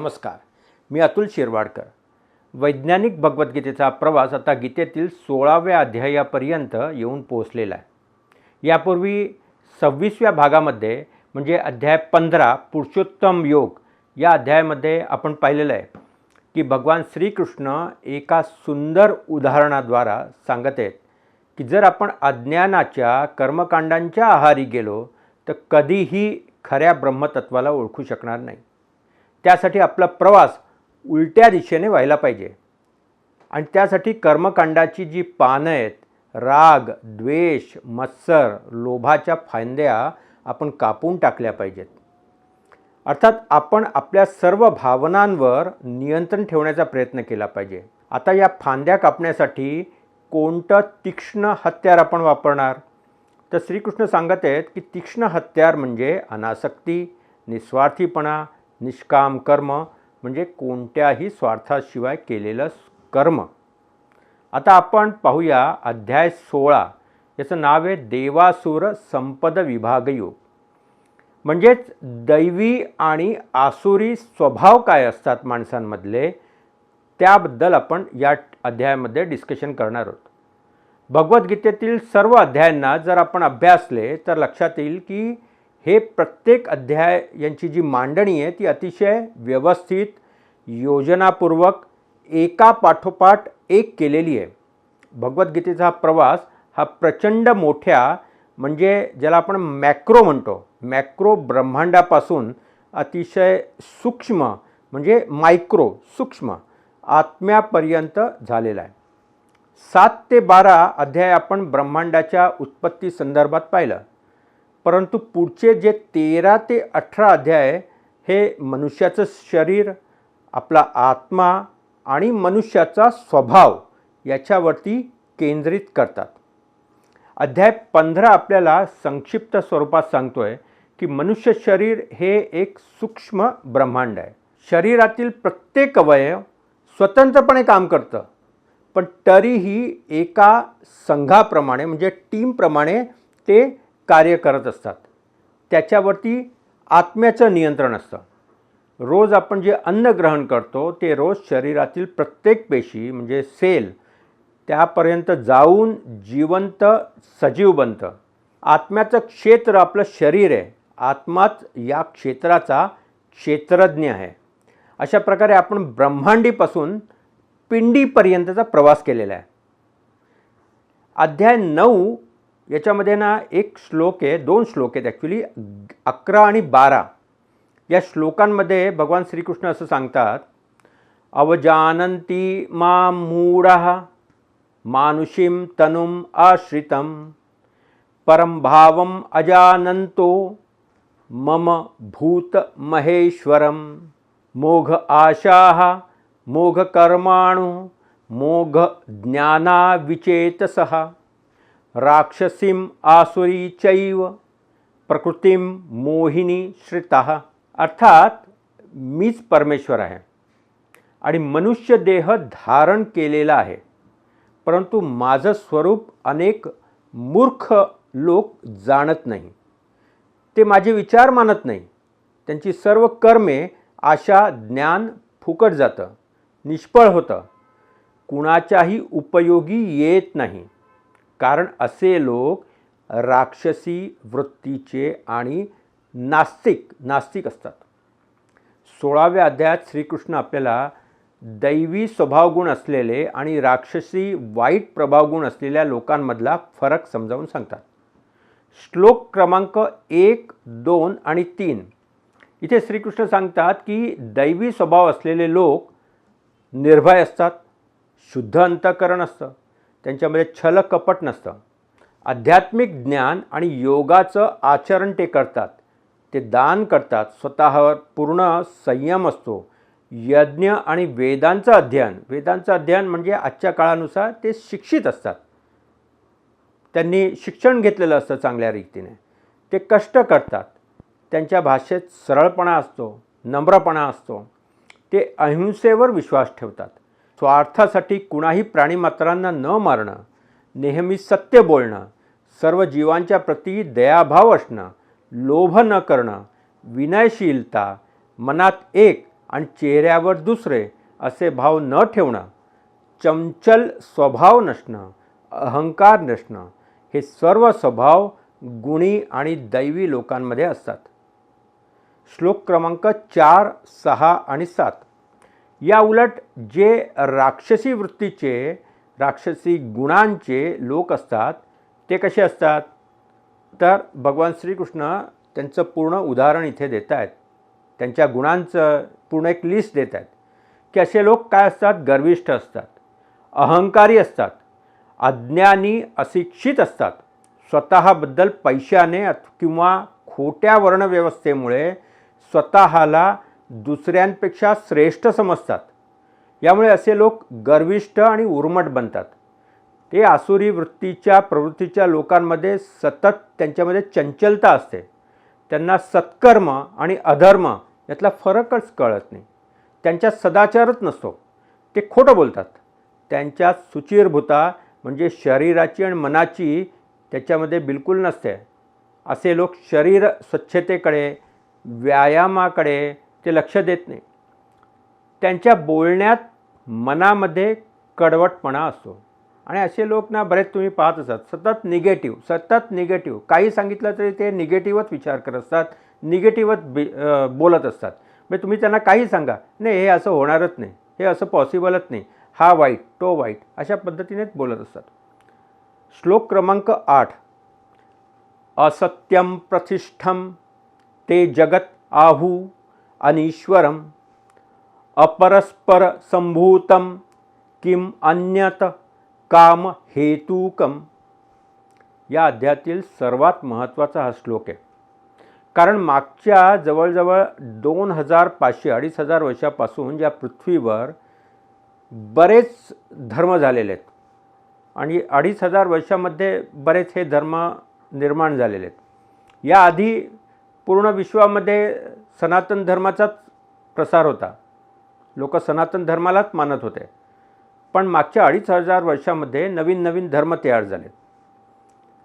नमस्कार. मी अतुल शिरवाडकर. वैज्ञानिक भगवद्गीतेचा प्रवास आता गीतेतील सोळाव्या अध्यायापर्यंत येऊन पोहोचलेला आहे. यापूर्वी सव्वीसव्या भागामध्ये म्हणजे अध्याय पंधरा पुरुषोत्तम योग या अध्यायामध्ये आपण पाहिलेलं आहे की भगवान श्रीकृष्ण एका सुंदर उदाहरणाद्वारा सांगत आहेत की जर आपण अज्ञानाच्या कर्मकांडांच्या आहारी गेलो तर कधीही खऱ्या ब्रह्मतत्वाला ओळखू शकणार नाही. त्यासाठी आपला प्रवास उलट्या दिशेने व्हायला पाहिजे. आणि त्यासाठी कर्मकांडाची जी पानं आहेत राग द्वेष मत्सर लोभाच्या फांद्या आपण कापून टाकल्या पाहिजेत. अर्थात आपण आपल्या सर्व भावनांवर नियंत्रण ठेवण्याचा प्रयत्न केला पाहिजे. आता या फांद्या कापण्यासाठी कोणतं तीक्ष्ण हत्यार आपण वापरणार? तर श्रीकृष्ण सांगत आहेत की तीक्ष्ण हत्यार म्हणजे अनासक्ती निस्वार्थीपणा निष्काम कर्म म्हणजे कोणत्याही स्वार्थाशिवाय केलेलं कर्म. आता आपण पाहूया अध्याय सोळा. याचं नाव आहे देवासुर संपद विभाग योग. म्हणजेच दैवी आणि आसुरी स्वभाव काय असतात माणसांमधले त्याबद्दल आपण या अध्यायामध्ये डिस्कशन करणार आहोत. भगवद्गीतेतील सर्व अध्यायांना जर आपण अभ्यासले तर लक्षात येईल की हे प्रत्येक अध्याय यांची जी मांडणी आहे ती अतिशय व्यवस्थित योजनापूर्वक एका पाठोपाठ एक केलेली आहे. भगवद्गीतेचा हा प्रवास हा प्रचंड मोठ्या म्हणजे ज्याला आपण मॅक्रो म्हणतो मॅक्रो ब्रह्मांडापासून अतिशय सूक्ष्म म्हणजे मायक्रो सूक्ष्म आत्म्यापर्यंत झालेला आहे. सात ते बारा अध्याय आपण ब्रह्मांडाच्या उत्पत्ती संदर्भात पाहिलं. परंतु पुढचे जे तेरा ते अठरा अध्याय हे मनुष्याचं शरीर आपला आत्मा आणि मनुष्याचा स्वभाव याच्यावरती केंद्रित करतात. अध्याय पंधरा आपल्याला संक्षिप्त स्वरूपात सांगतोय की मनुष्य शरीर हे एक सूक्ष्म ब्रह्मांड आहे. शरीरातील प्रत्येक अवयव स्वतंत्रपणे काम करतं पण तरीही एका संघाप्रमाणे म्हणजे टीमप्रमाणे ते कार्य करत असतात. त्याच्यावरती आत्म्याचं नियंत्रण असतं. रोज आपण जे अन्न ग्रहण करतो ते रोज शरीरातील प्रत्येक पेशी म्हणजे सेल त्यापर्यंत जाऊन जिवंत सजीव बनतं. आत्म्याचं क्षेत्र आपलं शरीर आहे. आत्माच या क्षेत्राचा क्षेत्रज्ञ आहे. अशा प्रकारे आपण ब्रह्मांडीपासून पिंडीपर्यंतचा प्रवास केलेला आहे. अध्याय नऊ याच्यामध्ये ना एक श्लोक आहे दोन श्लोक आहेत ॲक्च्युली अकरा आणि बारा. या श्लोकांमध्ये भगवान श्रीकृष्ण असं सांगतात अवजानंती मा मूढ मानुषीम तनुम आश्रितम परमभावम अजानंतो मम भूत महेश्वरम मोघ आशा मोघ कर्माणु मोघ ज्ञानाविचेतसः। राक्षसीम आसुरी चैव प्रकृतीम मोहिनी श्रिता। अर्थात मीच परमेश्वर आहे आणि मनुष्य देह धारण केलेला आहे परंतु माझं स्वरूप अनेक मूर्ख लोक जाणत नाही ते माझे विचार मानत नाही त्यांची सर्व कर्मे आशा ज्ञान फुकट जातं निष्फळ होतं कुणाच्याही उपयोगी येत नाही. कारण असे लोक राक्षसी वृत्तीचे आणि नास्तिक नास्तिक असतात. सोळाव्या अध्यायात श्रीकृष्ण आपल्याला दैवी स्वभावगुण असलेले आणि राक्षसी वाईट प्रभावगुण असलेल्या लोकांमधला फरक समजावून सांगतात. श्लोक क्रमांक एक दोन आणि तीन. इथे श्रीकृष्ण सांगतात की दैवी स्वभाव असलेले लोक निर्भय असतात शुद्ध अंतकरण असतं. त्यांच्यामध्ये छल कपट नसतं. आध्यात्मिक ज्ञान आणि योगाचं आचरण ते करतात. ते दान करतात. स्वतःवर पूर्ण संयम असतो. यज्ञ आणि वेदांचं अध्ययन. वेदांचं अध्ययन म्हणजे आजच्या काळानुसार ते शिक्षित असतात. त्यांनी शिक्षण घेतलेलं असतं चांगल्या रीतीने. ते कष्ट करतात. त्यांच्या भाषेत सरळपणा असतो नम्रपणा असतो. ते अहिंसेवर विश्वास ठेवतात. स्वार्थासाठी कुणाही प्राणीमात्रांना न मारणं नेहमी सत्य बोलणं सर्व जीवांच्या प्रती दयाभाव असणं लोभ न करणं विनयशीलता मनात एक आणि चेहऱ्यावर दुसरे असे भाव न ठेवणं चंचल स्वभाव नसणं अहंकार नसणं हे सर्व स्वभाव गुणी आणि दैवी लोकांमध्ये असतात. श्लोक क्रमांक चार सहा आणि सात. या उलट जे राक्षसी वृत्तीचे राक्षसी गुणांचे लोक असतात ते कसे असतात? तर भगवान श्रीकृष्ण त्यांचं पूर्ण उदाहरण इथे देत आहेत त्यांच्या गुणांचं पूर्ण एक लिस्ट देत आहेत की असे लोक काय असतात? गर्विष्ठ असतात अहंकारी असतात अज्ञानी अशिक्षित असतात. स्वतःबद्दल पैशाने किंवा खोट्या वर्णव्यवस्थेमुळे स्वतःला दुसऱ्यांपेक्षा श्रेष्ठ समजतात. यामुळे असे लोक गर्विष्ठ आणि उर्मट बनतात. ते आसुरी वृत्तीच्या प्रवृत्तीच्या लोकांमध्ये सतत त्यांच्यामध्ये चंचलता असते. त्यांना सत्कर्म आणि अधर्म यातला फरकच कळत नाही. त्यांच्यात सदाचारच नसतो. ते खोटं बोलतात. त्यांच्यात सुचिरभूता म्हणजे शरीराची आणि मनाची त्याच्यामध्ये बिलकुल नसते. असे लोक शरीर स्वच्छतेकडे व्यायामाकडे ते लक्ष देत नाही. त्यांच्या बोलण्यात मनामध्ये कडवटपणा असतो. आणि असे लोक ना बरेच तुम्ही पाहत असतात. सतत निगेटिव्ह सतत निगेटिव्ह काही सांगितलं तरी ते निगेटिव्हच विचार करत असतात. निगेटिव्हच बी बोलत असतात. म्हणजे तुम्ही त्यांना काही सांगा. नाही हे असं होणारच नाही. हे असं पॉसिबलच नाही. हा वाईट तो वाईट अशा पद्धतीनेच बोलत असतात. श्लोक क्रमांक आठ. असत्यम प्रतिष्ठम ते जगत आहू अनीश्वरम अपरस्पर संभूतम किम अन्यत काम हेतुकम या अध्यातील सर्वात महत्त्वाचा हा श्लोक आहे. कारण मागच्या जवळजवळ दोन हजार पाचशे अडीच हजार वर्षापासून या पृथ्वीवर बरेच धर्म झालेले आहेत. आणि अडीच हजार वर्षामध्ये बरेच हे धर्म निर्माण झालेले आहेत. याआधी पूर्ण विश्वामध्ये सनातन धर्माचाच प्रसार होता. लोक सनातन धर्मालाच मानत होते. पण मागच्या अडीच हजार वर्षामध्ये नवीन नवीन धर्म तयार झाले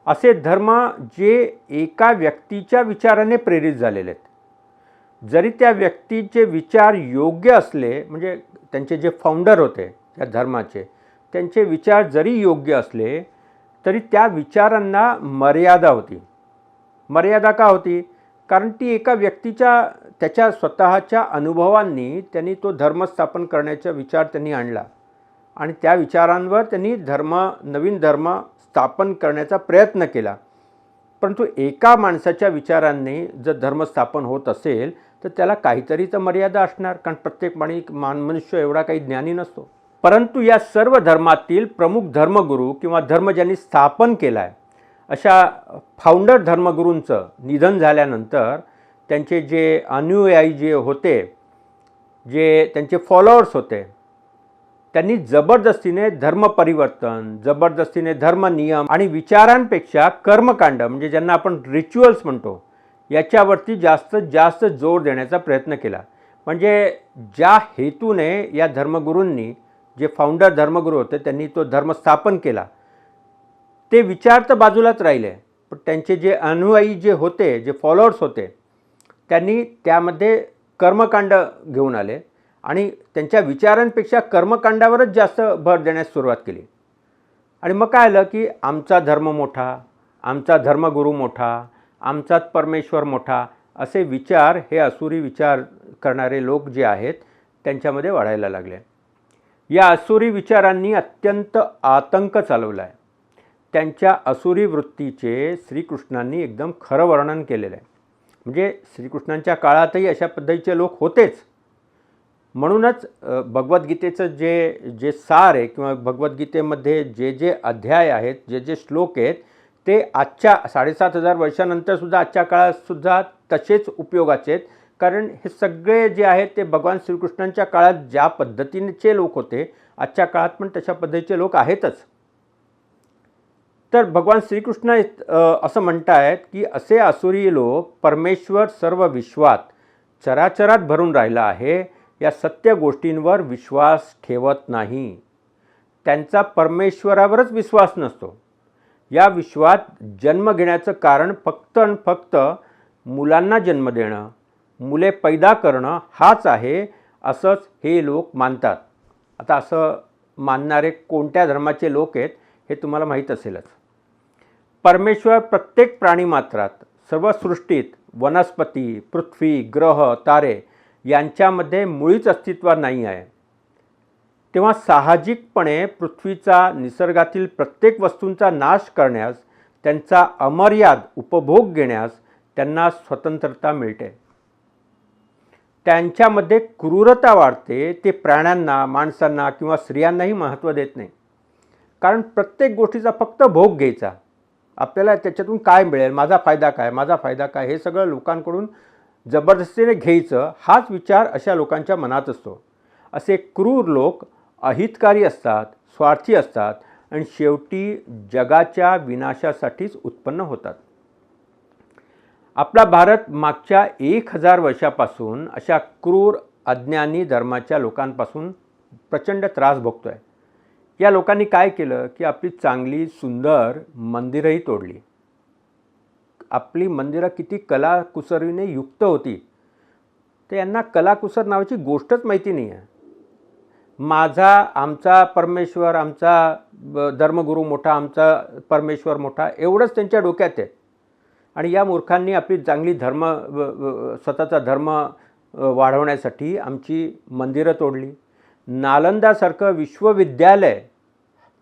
असे धर्म जे एका व्यक्तीच्या विचाराने प्रेरित झालेले आहेत. जरी त्या व्यक्तीचे विचार योग्य असले म्हणजे त्यांचे जे फाउंडर होते त्या धर्माचे त्यांचे विचार जरी योग्य असले तरी त्या विचारांना मर्यादा होती. मर्यादा का होती? कारण ती एका व्यक्तीच्या त्याच्या स्वतःच्या अनुभवांनी त्यांनी तो धर्म स्थापन करण्याचा विचार त्यांनी आणला. आणि त्या विचारांवर त्यांनी धर्म नवीन धर्म स्थापन करण्याचा प्रयत्न केला. परंतु एका माणसाच्या विचारांनी जर धर्म स्थापन होत असेल तर त्याला काहीतरी तर मर्यादा असणार. कारण प्रत्येक माणी मान मनुष्य एवढा काही ज्ञानी नसतो. परंतु या सर्व धर्मातील प्रमुख धर्मगुरू किंवा धर्म ज्यांनी स्थापन केला आहे अशा फाउंडर धर्मगुरूंचं निधन झाल्यानंतर त्यांचे जे अनुयायी जे होते जे त्यांचे फॉलोअर्स होते त्यांनी जबरदस्तीने धर्म परिवर्तन जबरदस्तीने धर्म नियम आणि विचारांपेक्षा कर्मकांड म्हणजे ज्यांना आपण रिच्युअल्स म्हणतो याच्यावरती जास्त जास्त जोर देण्याचा प्रयत्न केला. म्हणजे ज्या हेतूने या धर्मगुरूंनी जे फाउंडर धर्मगुरू होते त्यांनी तो धर्म स्थापन केला. ते विचार तर बाजूलाच राहिले. पण त्यांचे जे अनुयायी जे होते जे फॉलोअर्स होते त्यांनी त्यामध्ये कर्मकांड घेऊन आले आणि त्यांच्या विचारांपेक्षा कर्मकांडावरच जास्त भर देण्यास सुरुवात केली. आणि मग काय आलं की आमचा धर्म मोठा आमचा धर्मगुरू मोठा आमचाच परमेश्वर मोठा असे विचार हे असुरी विचार करणारे लोक जे आहेत त्यांच्यामध्ये वाढायला लागले. या असुरी विचारांनी अत्यंत आतंक चालवला आहे त्यांच्या असुरी वृत्तीचे श्रीकृष्णांनी एकदम खरं वर्णन केलेलं आहे. म्हणजे श्रीकृष्णांच्या काळातही अशा पद्धतीचे लोक होतेच. म्हणूनच भगवद्गीतेचं जे जे सार आहे किंवा भगवद्गीतेमध्ये जे जे अध्याय आहेत जे जे श्लोक आहेत ते आजच्या साडेसात हजार वर्षानंतरसुद्धा आजच्या काळातसुद्धा तसेच उपयोगाचे आहेत. कारण हे सगळे जे आहेत ते भगवान श्रीकृष्णांच्या काळात ज्या पद्धतीचे लोक होते आजच्या काळात पण तशा पद्धतीचे लोक आहेतच. तर भगवान श्रीकृष्ण असं असं म्हणतायत की असे असुरी लोक परमेश्वर सर्व विश्वात चराचरात भरून राहिला आहे या सत्य गोष्टींवर विश्वास ठेवत नाही. त्यांचा परमेश्वरावरच विश्वास नसतो. या विश्वात जन्म घेण्याचं कारण फक्त आणि फक्त मुलांना जन्म देणं मुले पैदा करणं हाच आहे असंच हे लोक मानतात. आता असं मानणारे कोणत्या धर्माचे लोक आहेत हे तुम्हाला माहीत असेलच. परमेश्वर प्रत्येक प्राणीमात्रात सर्व सृष्टीत वनस्पती पृथ्वी ग्रह तारे यांच्यामध्ये मुळीच अस्तित्व नाही आहे. तेव्हा साहजिकपणे पृथ्वीचा निसर्गातील प्रत्येक वस्तूंचा नाश करण्यास त्यांचा अमर्याद उपभोग घेण्यास त्यांना स्वतंत्रता मिळते. त्यांच्यामध्ये क्रूरता वाढते ते प्राण्यांना माणसांना किंवा स्त्रियांनाही महत्त्व देत नाही. कारण प्रत्येक गोष्टीचा फक्त भोग घ्यायचा. आपल्याला त्याच्यातून काय मिळेल? माझा फायदा काय? माझा फायदा काय? हे सगळं लोकांकडून जबरदस्तीने घ्यायचं हाच विचार अशा लोकांच्या मनात असतो. असे क्रूर लोक अहितकारी असतात स्वार्थी असतात आणि शेवटी जगाच्या विनाशासाठीच उत्पन्न होतात. आपला भारत मागच्या एक हजार वर्षापासून अशा क्रूर अज्ञानी धर्माच्या लोकांपासून प्रचंड त्रास भोगतो आहे या लोकांनी काय केलं की आपली चांगली सुंदर मंदिरंही तोडली. आपली मंदिरं किती कलाकुसरीने युक्त होती. तर यांना कलाकुसर नावाची गोष्टच माहिती नाही आहे माझा आमचा परमेश्वर आमचा ब- धर्मगुरू मोठा आमचा परमेश्वर मोठा एवढंच त्यांच्या डोक्यात आहे. आणि या मूर्खांनी आपली चांगली धर्म व- स्वतःचा धर्म वाढवण्यासाठी आमची मंदिरं तोडली. नालंदासारखं विश्वविद्यालय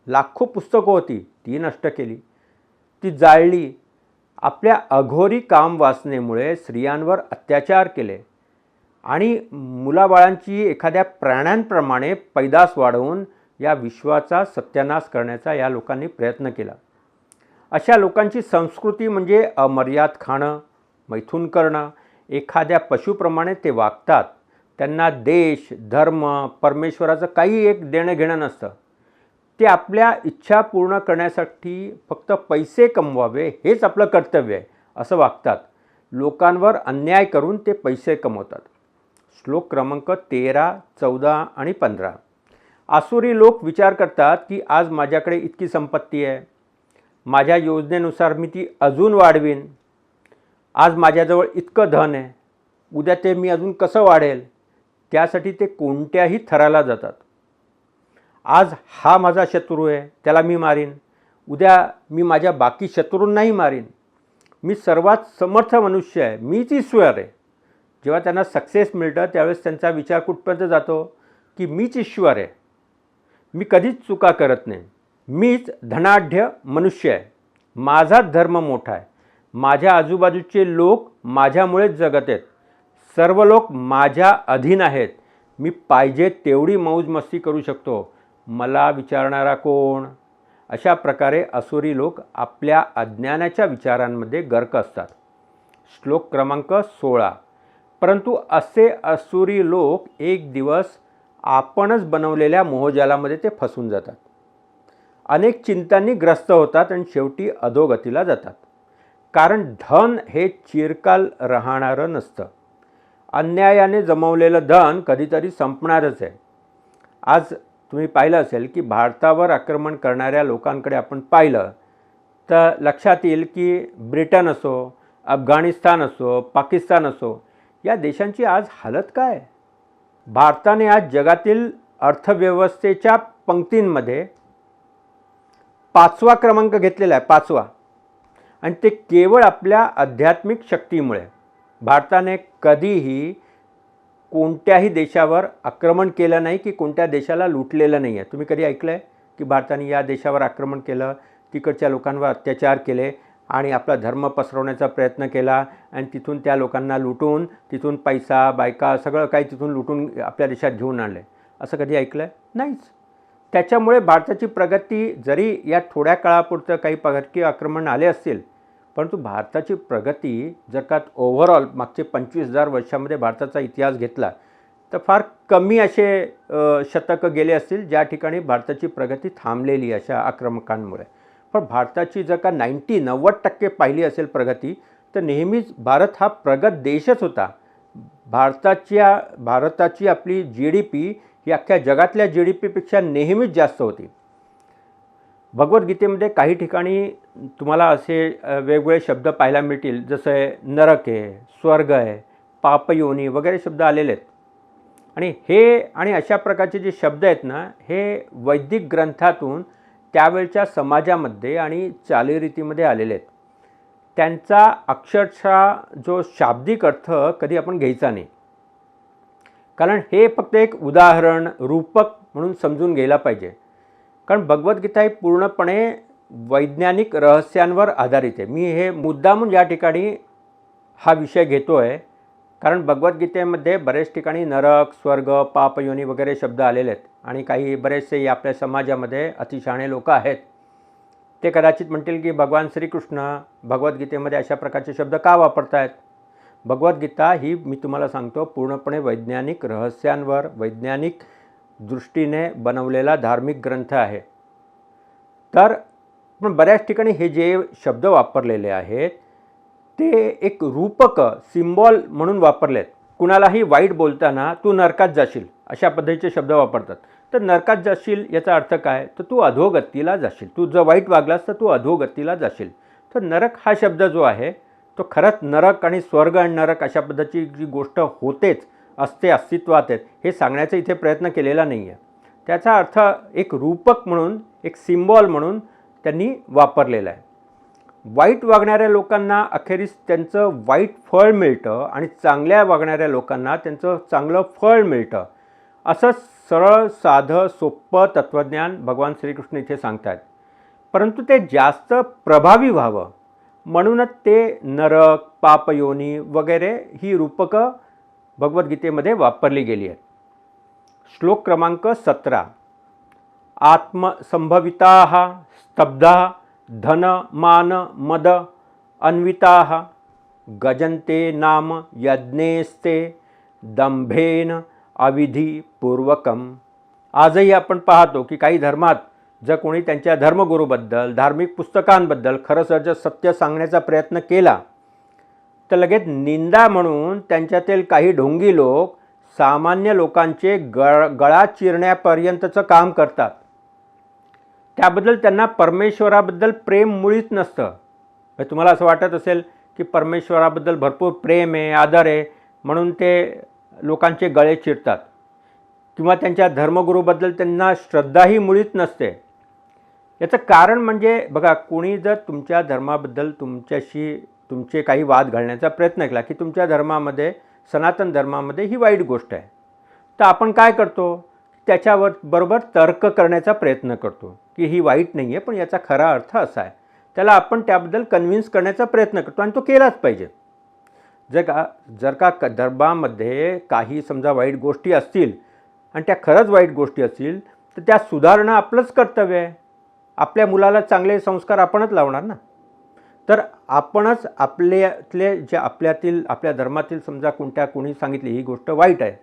लाखो पुस्तकं होती ती नष्ट केली. ती जाळली. आपल्या अघोरी काम वाचनेमुळे स्त्रियांवर अत्याचार केले आणि मुलाबाळांची एखाद्या प्राण्यांप्रमाणे पैदास वाढवून या विश्वाचा सत्यानाश करण्याचा या लोकांनी प्रयत्न केला. अशा लोकांची संस्कृती म्हणजे अमर्याद खाणं मैथून करणं. एखाद्या पशुप्रमाणे ते वागतात. त्यांना देश धर्म परमेश्वराचं काही एक देणं घेणं नसतं. ते आपल्या इच्छा पूर्ण करण्यासाठी फक्त पैसे कमवावे हेच आपलं कर्तव्य आहे असं वागतात. लोकांवर अन्याय करून ते पैसे कमवतात. श्लोक क्रमांक तेरा चौदा आणि पंधरा. आसुरी लोक विचार करतात की आज माझ्याकडे इतकी संपत्ती आहे. माझ्या योजनेनुसार मी ती अजून वाढवीन. आज माझ्याजवळ इतकं धन आहे. उद्या ते मी अजून कसं वाढेल? त्यासाठी ते कोणत्याही थराला जातात. आज हा माझा शत्रू आहे त्याला मी मारीन. उद्या मी माझ्या बाकी शत्रूंनाही मारीन. मी सर्वात समर्थ मनुष्य आहे मीच ईश्वर आहे. जेव्हा त्यांना सक्सेस मिळतं त्यावेळेस त्यांचा विचार कुठपर्यंत जातो? की मीच ईश्वर आहे. मी कधीच चुका करत नाही. मीच धनाढ्य मनुष्य आहे. माझाच धर्म मोठा आहे. माझ्या आजूबाजूचे लोक माझ्यामुळेच जगत आहेत. सर्व लोक माझ्या अधीन आहेत. मी पाहिजे तेवढी मौज मस्ती करू शकतो. मला विचारणारा कोण? अशा प्रकारे असुरी लोक आपल्या अज्ञानाच्या विचारांमध्ये गर्क असतात. श्लोक क्रमांक सोळा. परंतु असे असुरी लोक एक दिवस आपणच बनवलेल्या मोहजालामध्ये ते फसून जातात. अनेक चिंतांनी ग्रस्त होतात आणि शेवटी अधोगतीला जातात. कारण धन हे चिरकाल राहणारं नसतं. अन्यायाने जमवलेलं धन कधीतरी संपणारच आहे. आज तुम्ही पाहिलं असेल की भारतावर आक्रमण करणाऱ्या लोकांकडे आपण पाहिलं तर लक्षात येईल की ब्रिटन असो अफगाणिस्तान असो पाकिस्तान असो या देशांची आज हालत काय? भारताने आज जगातील अर्थव्यवस्थेच्या पंक्तींमध्ये पाचवा क्रमांक घेतलेला आहे पाचवा. आणि ते केवळ आपल्या आध्यात्मिक शक्तीमुळे. भारताने कधीही कोणत्याही देशावर आक्रमण केलं नाही की कोणत्या देशाला लुटलेलं नाही आहे. तुम्ही कधी ऐकलं आहे की भारताने या देशावर आक्रमण केलं तिकडच्या लोकांवर अत्याचार केले आणि आपला धर्म पसरवण्याचा प्रयत्न केला आणि तिथून त्या लोकांना लुटून तिथून पैसा बायका सगळं काही तिथून लुटून आपल्या देशात घेऊन आणलं? आहे असं कधी ऐकलं आहे नाहीच. त्याच्यामुळे भारताची प्रगती जरी या थोड्या काळापुरतं काही परकीय आक्रमण आले असतील परंतु भारताची प्रगती जर का ओव्हरऑल मागचे पंचवीस हजार वर्षामध्ये भारताचा इतिहास घेतला तर फार कमी असे शतकं गेले असतील ज्या ठिकाणी भारताची प्रगती थांबलेली अशा आक्रमकांमुळे. पण भारताची जर का नाईंटी नव्वद टक्के पाहिली असेल प्रगती तर नेहमीच भारत हा प्रगत देशच होता. भारताच्या भारताची आपली जी डी पी ही अख्ख्या जगातल्या जी डी पीपेक्षा नेहमीच जास्त होती. भगवद्गीतेमध्ये काही ठिकाणी तुम्हाला असे वेगवेगळे शब्द पाहायला मिळतील. जसं आहे नरक आहे स्वर्ग आहे पापयोनी वगैरे शब्द आलेले आहेत. आणि हे आणि अशा प्रकारचे जे शब्द आहेत ना हे वैदिक ग्रंथातून त्यावेळच्या समाजामध्ये आणि चालीरीतीमध्ये आलेले आहेत. त्यांचा अक्षरशः जो शाब्दिक अर्थ कधी आपण घ्यायचा नाही. कारण हे फक्त एक उदाहरण रूपक म्हणून समजून घ्यायला पाहिजे. कारण भगवद्गीता ही पूर्णपणे वैज्ञानिक रहस्यांवर आधारित आहे. मी हे मुद्दामून या ठिकाणी हा विषय घेतो आहे कारण भगवद्गीतेमध्ये बरेच ठिकाणी नरक स्वर्ग पापयोनी वगैरे शब्द आलेले आहेत आणि काही बरेचसे आपल्या समाजामध्ये अतिशहाणे लोक आहेत. ते कदाचित म्हणतील की भगवान श्रीकृष्ण भगवद्गीतेमध्ये अशा प्रकारचे शब्द का वापरतायत? भगवद्गीता ही मी तुम्हाला सांगतो पूर्णपणे वैज्ञानिक रहस्यांवर वैज्ञानिक दृष्टीने बनवलेला धार्मिक ग्रंथ आहे. तर पण बऱ्याच ठिकाणी हे जे शब्द वापरलेले आहेत ते एक रूपक सिम्बॉल म्हणून वापरलेत. कुणालाही वाईट बोलताना तू नरकात जाशील अशा पद्धतीचे शब्द वापरतात. तर नरकात जाशील याचा अर्थ काय? तर तू अधोगतीला जाशील. तू जर वाईट वागलास तर तू अधोगतीला जाशील. तर नरक हा शब्द जो आहे तो खरंच नरक आणि स्वर्ग आणि नरक अशा पद्धतीची जी गोष्ट होतेच. असते अस्तित्वात आहेत. हे सांगण्याचा इथे प्रयत्न केलेला नाही आहे त्याचा अर्थ एक रूपक म्हणून एक सिम्बॉल म्हणून त्यांनी वापरलेला आहे. वाईट वागणाऱ्या लोकांना अखेरीस त्यांचं वाईट फळ मिळतं आणि चांगल्या वागणाऱ्या लोकांना त्यांचं चांगलं फळ मिळतं. असं सरळ साधं सोप्पं तत्त्वज्ञान भगवान श्रीकृष्ण इथे सांगतात परंतु ते जास्त प्रभावी व्हावं. म्हणूनच ते नरक पापयोनी वगैरे ही रूपकं भगवद्गीतेमध्ये वापरली गेली आहेत श्लोक क्रमांक सतरा. आत्मसंभविता स्तब्धा धन मान मद अन्विता गजन्ते नाम यज्ञेस्ते दंभेन अविधीपूर्वकम. आजही आपण पाहतो की काही धर्मात जर कोणी त्यांच्या धर्मगुरूबद्दल धार्मिक पुस्तकांबद्दल खरं जर सत्य सांगण्याचा प्रयत्न केला तर लगेच निंदा म्हणून त्यांच्यातील काही ढोंगी लोक सामान्य लोकांचे गळ गळा चिरण्यापर्यंतचं काम करतात. त्याबद्दल त्यांना परमेश्वराबद्दल प्रेम मुळीच नसतं. म्हणजे तुम्हाला असं वाटत असेल की परमेश्वराबद्दल भरपूर प्रेम आहे आदर आहे म्हणून ते लोकांचे गळे चिरतात. किंवा त्यांच्या धर्मगुरूबद्दल त्यांना श्रद्धाही मुळीच नसते. याचं कारण म्हणजे बघा कोणी जर तुमच्या धर्माबद्दल तुमच्याशी तुमचे काही वाद घालण्याचा प्रयत्न केला की तुमच्या धर्मामध्ये सनातन धर्मामध्ये ही वाईट गोष्ट आहे. तर आपण काय करतो? त्याच्यावर बरोबर तर्क करण्याचा प्रयत्न करतो की ही वाईट नाही आहे पण याचा खरा अर्थ असा आहे. त्याला आपण त्याबद्दल कन्व्हिन्स करण्याचा प्रयत्न करतो आणि तो केलाच पाहिजे. जर का जर का क धर्मामध्ये काही समजा वाईट गोष्टी असतील आणि त्या खरंच वाईट गोष्टी असतील तर त्या सुधारणं आपलंच कर्तव्य आहे. आपल्या मुलाला चांगले संस्कार आपणच लावणार ना? तर आपणच आपल्यातले जे आपल्यातील आपल्या धर्मातील समजा कोणत्या कोणी सांगितली ही गोष्ट वाईट आहे.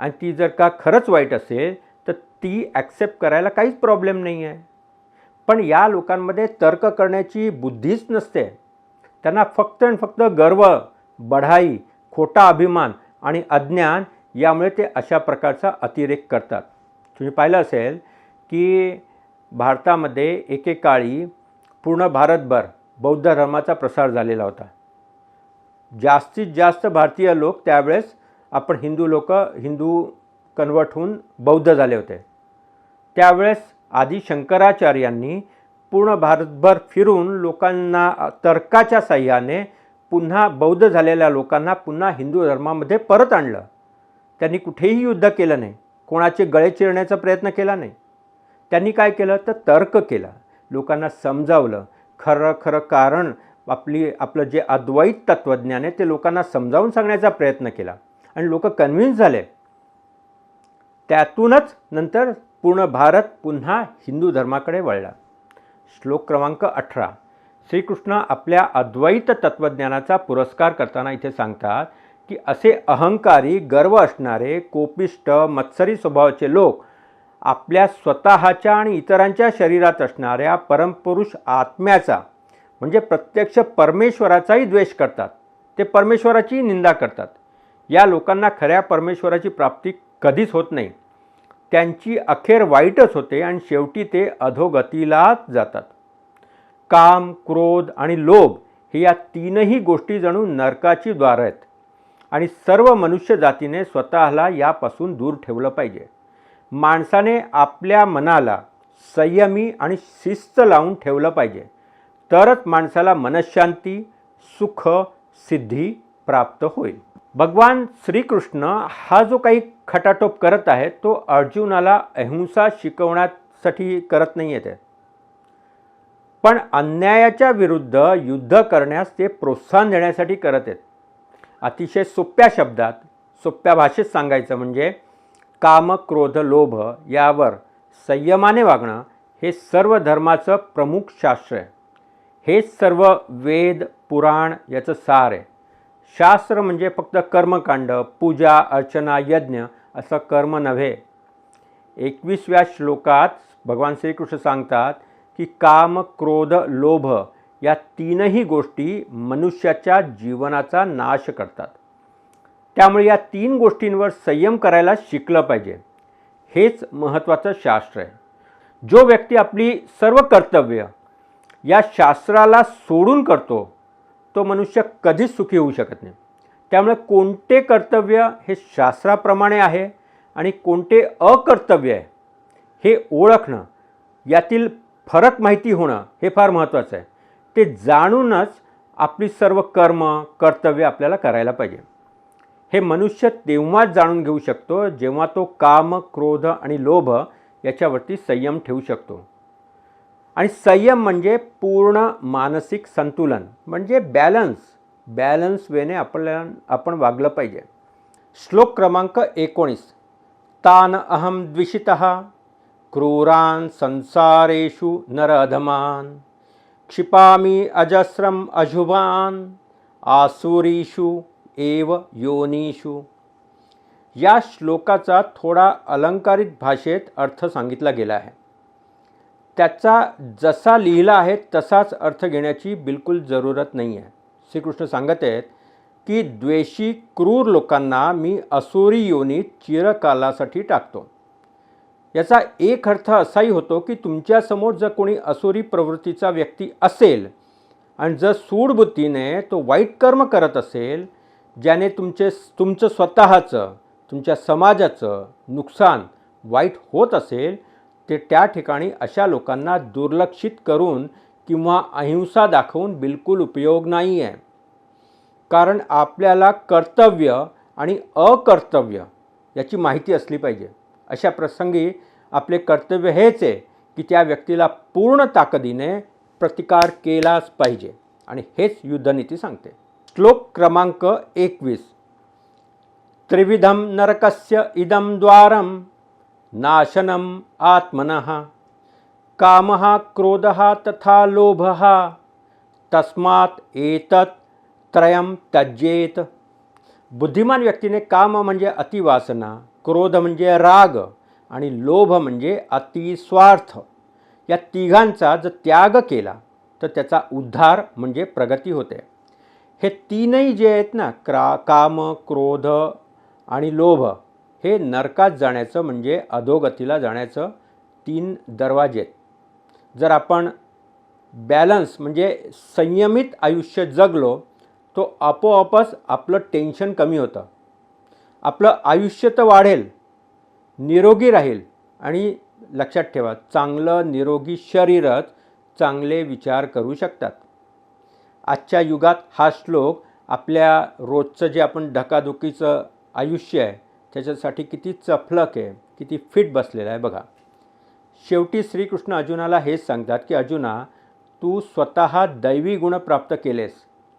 आणि ती जर का खरंच वाईट असेल तर ती ॲक्सेप्ट करायला काहीच प्रॉब्लेम नाही आहे पण या लोकांमध्ये तर्क करण्याची बुद्धीच नसते. त्यांना फक्त आणि फक्त गर्व बढाई खोटा अभिमान आणि अज्ञान यामुळे ते अशा प्रकारचा अतिरेक करतात. तुम्ही पाहिलं असेल की भारतामध्ये एकेकाळी पूर्ण भारतभर बौद्ध धर्माचा प्रसार झालेला होता. जास्तीत जास्त भारतीय लोक त्यावेळेस आपण हिंदू लोक हिंदू कन्वर्ट होऊन बौद्ध झाले होते. त्यावेळेस आधी शंकराचार्यांनी पूर्ण भारतभर फिरून लोकांना तर्काच्या साह्याने पुन्हा बौद्ध झालेल्या लोकांना पुन्हा हिंदू धर्मामध्ये परत आणलं. त्यांनी कुठेही युद्ध केलं नाही. कोणाचे गळे चिरण्याचा प्रयत्न केला नाही. त्यांनी काय केलं? तर तर्क केला. लोकांना समजावलं. खरं खरं कारण आपली आपलं जे अद्वैत तत्त्वज्ञान आहे ते लोकांना समजावून सांगण्याचा प्रयत्न केला. आणि लोक कन्व्हिन्स झाले. त्यातूनच नंतर पूर्ण भारत पुन्हा हिंदू धर्माकडे वळला. श्लोक क्रमांक अठरा. श्रीकृष्ण आपल्या अद्वैत तत्त्वज्ञानाचा पुरस्कार करताना इथे सांगतात की असे अहंकारी गर्व असणारे कोपिष्ट मत्सरी स्वभावाचे लोक आपल्या स्वतःच्या आणि इतरांच्या शरीरात असणाऱ्या परमपुरुष आत्म्याचा म्हणजे प्रत्यक्ष परमेश्वराचाही द्वेष करतात. ते परमेश्वराची निंदा करतात. या लोकांना खऱ्या परमेश्वराची प्राप्ती कधीच होत नाही. त्यांची अखेर वाईटच होते आणि शेवटी ते अधोगतीलाच जातात. काम क्रोध आणि लोभ हे या तीनही गोष्टी जणू नरकाची द्वार आहेत. आणि सर्व मनुष्य जातीने स्वतःला यापासून दूर ठेवलं पाहिजे. माणसाने आपल्या मनाला संयमी आणि शिस्त लावून ठेवलं पाहिजे. तरच माणसाला मनशांती सुख सिद्धी प्राप्त होईल. भगवान श्रीकृष्ण हा जो काही खटाटोप करत आहे तो अर्जुनाला अहिंसा शिकवण्यासाठी करत नाही आहे पण अन्यायाच्या विरुद्ध युद्ध करण्यास ते प्रोत्साहन देण्यासाठी करत आहेत. अतिशय सोप्या शब्दात सोप्या भाषेत सांगायचं म्हणजे काम क्रोध लोभ यावर संयमाने वागणं हे सर्व धर्माचं प्रमुख शास्त्र आहे. हेच सर्व वेद पुराण याचं सार आहे. शास्त्र म्हणजे फक्त कर्मकांड पूजा अर्चना यज्ञ असं कर्म नव्हे. एकवीसव्या श्लोकात भगवान श्रीकृष्ण सांगतात की काम क्रोध लोभ या तीनही गोष्टी मनुष्याच्या जीवनाचा नाश करतात. त्यामुळे या तीन गोष्टींवर संयम करायला शिकलं पाहिजे. हेच महत्त्वाचं शास्त्र आहे. जो व्यक्ती आपली सर्व कर्तव्य या शास्त्राला सोडून करतो तो मनुष्य कधीच सुखी होऊ शकत नाही. त्यामुळे कोणते कर्तव्य हे शास्त्राप्रमाणे आहे आणि कोणते अकर्तव्य आहे हे ओळखणं यातील फरक माहिती होणं हे फार महत्त्वाचं आहे. ते जाणूनच आपली सर्व कर्म कर्तव्य आपल्याला करायला पाहिजे. हे मनुष्य तेव्हाच जाणून घेऊ शकतो जेव्हा तो काम क्रोध आणि लोभ याच्यावरती संयम ठेवू शकतो. आणि संयम म्हणजे पूर्ण मानसिक संतुलन म्हणजे बॅलन्स बॅलन्स वेने आपल्याला आपण वागलं पाहिजे. श्लोक क्रमांक एकोणीस. तान अहम द्विषित क्रूरान संसारेषु नरअधमान क्षिपामी अजस्रम अशुभान आसुरीषु एव योनीषु. या श्लोकाचा थोडा अलंकारित भाषेत अर्थ सांगितला गेला आहे. त्याचा जसा लिहिला आहे तसाच अर्थ घेण्याची बिलकुल जरूरत नाही आहे. श्रीकृष्ण सांगत आहेत की द्वेषी क्रूर लोकांना मी असुरी योनीत चिरकालासाठी टाकतो. याचा एक अर्थ असाही होतो की तुमच्यासमोर जर कोणी असुरी प्रवृत्तीचा व्यक्ती असेल आणि जर सूडबुद्धीने तो वाईट कर्म करत असेल ज्याने तुमचे तुमचं स्वतःचं तुमच्या समाजाचं नुकसान वाईट होत असेल ते त्या ठिकाणी अशा लोकांना दुर्लक्षित करून किंवा अहिंसा दाखवून बिलकुल उपयोग नाही आहे कारण आपल्याला कर्तव्य आणि अकर्तव्य याची माहिती असली पाहिजे. अशा प्रसंगी आपले कर्तव्य हेच आहे की त्या व्यक्तीला पूर्ण ताकदीने प्रतिकार केलाच पाहिजे. आणि हेच युद्धनीती सांगते. श्लोक क्रमांक एकवीस. त्रिविधम नरकस्य इदम द्वारम नाशनम आत्मनः कामः क्रोधः तथा लोभः तस्मात एतत् त्रयम त्यजेत. बुद्धिमान व्यक्तीने काम म्हणजे अतिवासना क्रोध म्हणजे राग आणि लोभ म्हणजे अतिस्वार्थ. या तिघांचा जर त्याग केला तर त्याचा उद्धार म्हणजे प्रगती होते. हे तीनही जे आहेत ना क्रा काम क्रोध आणि लोभ हे नरकात जाण्याचं म्हणजे अधोगतीला जाण्याचं तीन दरवाजे आहेत. जर आपण बॅलन्स म्हणजे संयमित आयुष्य जगलो तो आपोआपच आपलं टेन्शन कमी होतं. आपलं आयुष्य तर वाढेल निरोगी राहील आणि लक्षात ठेवा चांगलं निरोगी शरीरच चांगले विचार करू शकतात. आजच्या युगात हा श्लोक आपल्या रोजचं जे आपण धकाधुकीचं आयुष्य आहे त्याच्यासाठी किती चफलक आहे किती फिट बसलेला आहे बघा. शेवटी श्रीकृष्ण अर्जुनाला हेच सांगतात की अर्जुना तू स्वतः दैवी गुण प्राप्त केलेस.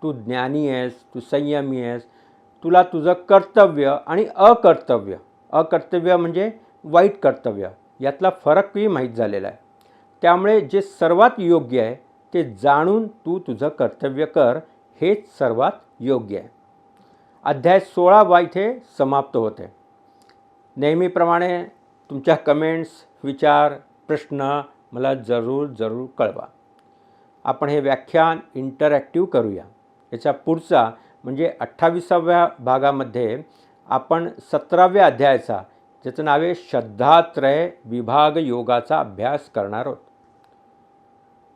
तू ज्ञानी आहेस तू संयमी आहेस. तुला तुझं कर्तव्य आणि अकर्तव्य अकर्तव्य म्हणजे वाईट कर्तव्य यातला फरकही माहीत झालेला आहे. त्यामुळे जे सर्वात योग्य आहे ते जाणून तू तुझं कर्तव्य कर हेच सर्वात योग्य आहे. अध्याय सोळावा इथे समाप्त होते. नेहमीप्रमाणे तुमच्या कमेंट्स विचार प्रश्न मला जरूर जरूर कळवा. आपण हे व्याख्यान इंटरॅक्टिव्ह करूया. याच्या पुढचा म्हणजे अठ्ठावीसाव्या भागामध्ये आपण सतराव्या अध्यायाचा ज्याचं नाव आहे श्रद्धात्रय विभाग योगाचा अभ्यास करणार आहोत.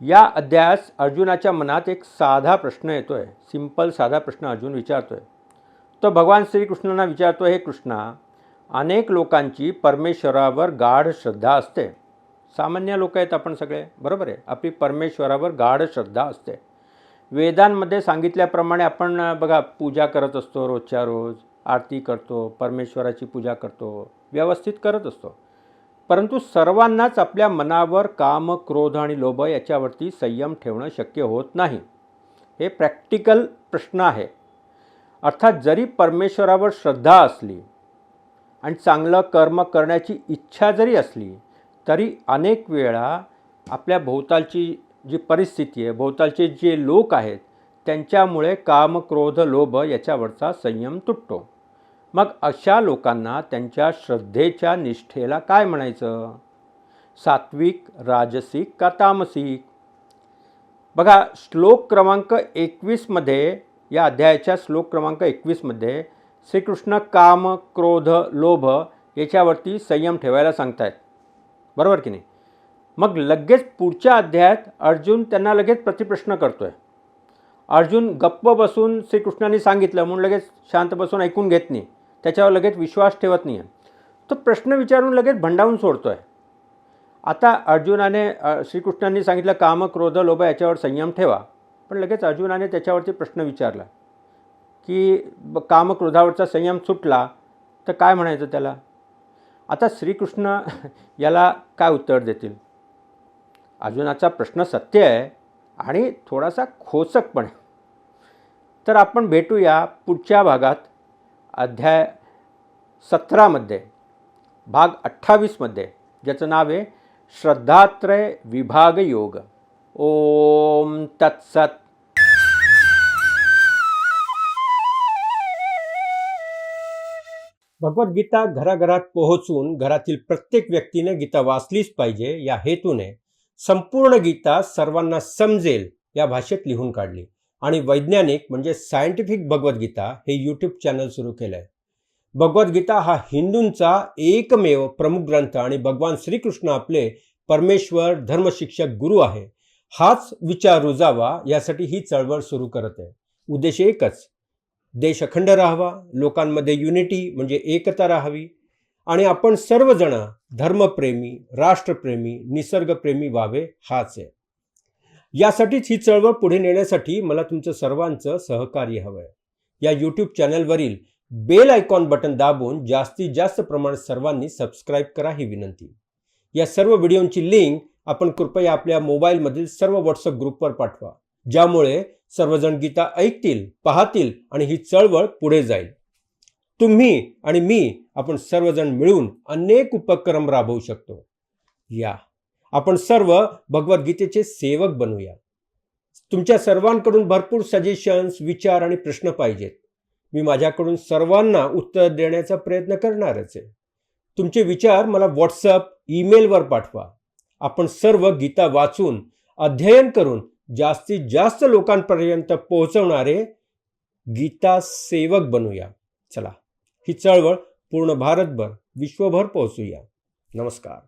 या अध्यायास अर्जुनाच्या मनात एक साधा प्रश्न येतो आहे सिंपल साधा प्रश्न अर्जुन विचारतो आहे तर भगवान श्रीकृष्णांना विचारतो हे कृष्णा अनेक लोकांची परमेश्वरावर गाढ श्रद्धा असते. सामान्य लोक आहेत आपण सगळे बरोबर आहे? आपली परमेश्वरावर गाढ श्रद्धा असते. वेदांमध्ये सांगितल्याप्रमाणे आपण बघा पूजा करत असतो रोजच्या रोज आरती करतो परमेश्वराची पूजा करतो व्यवस्थित करत असतो. परंतु सर्वांनाच आपल्या मनावर काम क्रोध आणि लोभ याच्यावरती संयम ठेवणं शक्य होत नाही. हे प्रॅक्टिकल प्रश्न आहे. अर्थात जरी परमेश्वरावर श्रद्धा असली आणि चांगलं कर्म करण्याची इच्छा जरी असली तरी अनेक वेळा आपल्या भोवतालची जी परिस्थिती आहे भोवतालचे जे लोक आहेत त्यांच्यामुळे काम क्रोध लोभ याच्यावरचा संयम तुटतो. मग अशा लोकांना त्यांच्या श्रद्धेच्या निष्ठेला काय म्हणायचं? सात्विक राजसिक का तामसिक? बघा श्लोक क्रमांक एकवीसमध्ये या अध्यायाच्या श्लोक क्रमांक एकवीसमध्ये श्रीकृष्ण काम क्रोध लोभ याच्यावरती संयम ठेवायला सांगतायत. बरोबर की नाही? मग लगेच पुढच्या अध्यायात अर्जुन त्यांना लगेच प्रतिप्रश्न करतो आहे अर्जुन गप्प बसून श्रीकृष्णाने सांगितलं म्हणून लगेच शांत बसून ऐकून घेत नाही. त्याच्यावर लगेच विश्वास ठेवत नाही आहे तो प्रश्न विचारून लगेच भंडावून सोडतो आहे आता अर्जुनाने श्रीकृष्णांनी सांगितलं काम क्रोध लोभ याच्यावर संयम ठेवा. पण लगेच अर्जुनाने त्याच्यावरती प्रश्न विचारला की ब- काम क्रोधावरचा संयम सुटला तर काय म्हणायचं त्याला? आता श्रीकृष्ण याला काय उत्तर देतील? अर्जुनाचा प्रश्न सत्य आहे आणि थोडासा खोचक पण आहे. तर आपण भेटूया पुढच्या भागात. अध्याय सतरामध्ये भाग अठ्ठावीसमध्ये ज्याचं नाव आहे श्रद्धात्रय विभाग योग. ओम तत्सत. भगवद्गीता घराघरात पोहोचून घरातील प्रत्येक व्यक्तीने गीता वाचलीच पाहिजे या हेतूने संपूर्ण गीता सर्वांना समजेल या भाषेत लिहून काढली. आणि वैज्ञानिक म्हणजे सायंटिफिक भगवद्गीता हे यूट्यूब चॅनल सुरू केलं आहे भगवद्गीता हा हिंदूंचा एकमेव प्रमुख ग्रंथ आणि भगवान श्रीकृष्ण आपले परमेश्वर धर्मशिक्षक गुरु आहे. हाच विचार रुजावा यासाठी ही चळवळ सुरू करत आहे. उद्देश एकच देश अखंड राहावा लोकांमध्ये युनिटी म्हणजे एकता राहावी आणि आपण सर्वजण धर्मप्रेमी राष्ट्रप्रेमी निसर्गप्रेमी व्हावे हाच आहे. यासाठीच ही चळवळ पुढे नेण्यासाठी मला तुमचं सर्वांचं सहकार्य हवं आहे या यूट्यूब चॅनलवरील बेल आयकॉन बटन दाबून जास्तीत जास्त प्रमाणात सर्वांनी सबस्क्राईब करा ही विनंती. या सर्व व्हिडिओंची लिंक आपण कृपया आपल्या मोबाईलमधील सर्व व्हॉट्सअप ग्रुपवर पाठवा. ज्यामुळे सर्वजण गीता ऐकतील पाहतील आणि ही चळवळ पुढे जाईल. तुम्ही आणि मी आपण सर्वजण मिळून अनेक उपक्रम राबवू शकतो. या. आपण सर्व भगवद्गीतेचे सेवक बनूया. तुमच्या सर्वांकडून भरपूर सजेशन्स विचार आणि प्रश्न पाहिजेत. मी माझ्याकडून सर्वांना उत्तर देण्याचा प्रयत्न करणारच आहे. तुमचे विचार मला व्हॉट्सअप ईमेलवर पाठवा. आपण सर्व गीता वाचून अध्ययन करून जास्तीत जास्त लोकांपर्यंत पोहोचवणारे गीता सेवक बनूया. चला ही चळवळ पूर्ण भारतभर विश्वभर पोहोचूया. नमस्कार.